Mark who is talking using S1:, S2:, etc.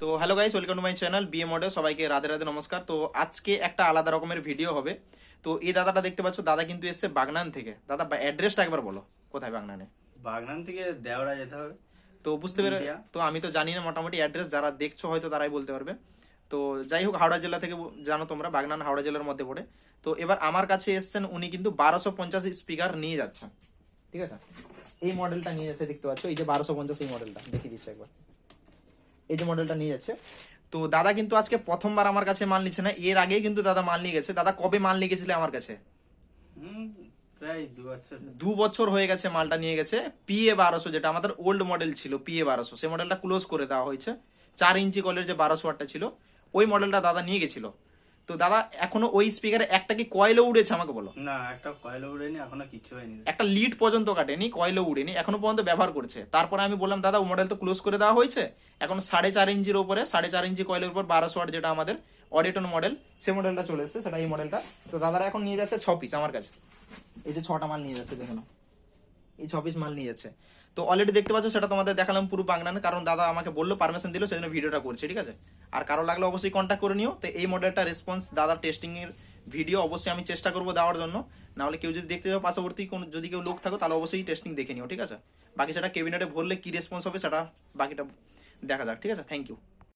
S1: তো hello guys welcome to my channel B A model সবাইকে রাধে রাধে নমস্কার। তো আজকে একটা আলাদা রকমের ভিডিও হবে। তো এই দাদাটা দেখতে পাচ্ছ দাদা কিন্তু এসছে বাগনান থেকে। দাদা অ্যাড্রেসটা একবার বলো কোথায় বাগনানে?
S2: বাগনান থেকে দেওড়া যেতে হবে।
S1: তো বুঝতে পেরে তো আমি তো জানি না মোটামুটি অ্যাড্রেস যারা দেখছ হয়তো তারাই বলতে পারবে। তো যাই হোক হাওড়া জেলা থেকে জানো তোমরা বাগনান হাওড়া জেলার মধ্যে পড়ে। তো এবার আমার কাছে এসছেন উনি কিন্তু বারোশো পঞ্চাশ স্পিকার নিয়ে যাচ্ছেন। ঠিক আছে? এই মডেলটা নিয়ে যাচ্ছে দেখতে পাচ্ছ এই যে বারোশো পঞ্চাশ এই মডেলটা দেখিয়ে দিচ্ছি একবার। এই যে মডেলটা নিয়ে যাচ্ছে। তো দাদা কিন্তু আজকে প্রথমবার আমার কাছে মাল নিচ্ছে না এর আগে কিন্তু দাদা মাল নিয়ে গেছে। দাদা কবে মাল নিয়ে গেছিলে আমার কাছে?
S2: দু বছর।
S1: হয়ে গেছে মালটা নিয়ে গেছে পিএ বারোশো যেটা আমাদের ওল্ড মডেল ছিল পিএ বারোশো। সেই মডেলটা ক্লোজ করে দেওয়া হয়েছে। চার ইঞ্চি কলের যে বারোশো ওয়াটটা ছিল। ওই মডেলটা দাদা নিয়ে গেছিল। তো দাদা এখনও ওই স্পিকারে একটা কি কয়েলও উড়েছে আমাকে বলো?
S2: না একটা কয়লা উড়েনি এখনও কিছু হয়নি।
S1: একটা লিড পর্যন্ত কাটেনি কয়েলও উড়েনি এখনও পর্যন্ত ব্যবহার করছে। তারপরে আমি বললাম দাদা ও মডেল তো ক্লোজ করে দেওয়া হয়েছে। এখন সাড়ে চার ইঞ্চির উপরে সাড়ে চার ইঞ্চি কয়েলের উপর বারোশো ওয়াট যেটা আমাদের অডিটন মডেল সে মডেলটা চলে এসেছে সেটা এই মডেলটা তো দাদারা এখন নিয়ে যাচ্ছে ছ পিস আমার কাছে। এই যে ছটা মাল নিয়ে যাচ্ছে দেখুন এই ছ পিস মাল নিয়ে যাচ্ছে তো অলরেডি দেখতে পাচ্ছ, সেটা তোমাদের দেখালাম পুরো বাংলানে কারণ দাদা আমাকে বলল পারমিশন দিল, সেজন্য ভিডিওটা করছি, ঠিক আছে? আর কারও লাগলে অবশ্যই কন্ট্যাক্ট করে নিও। তো এই মডেলটা রেসপন্স দাদার টেস্টিং এর ভিডিও অবশ্যই আমি চেষ্টা করব দেওয়ার জন্য। না হলে কেউ যদি দেখতে যাও পার্শ্ববর্তী কোন, যদি কেউ লোক থাকো, তাহলে অবশ্যই টেস্টিং দেখে নিও, ঠিক আছে? বাকি সেটা কেবিনেটে ভরলে কি রেসপন্স হবে, সেটা বাকিটা দেখা যাক, ঠিক আছে? Thank you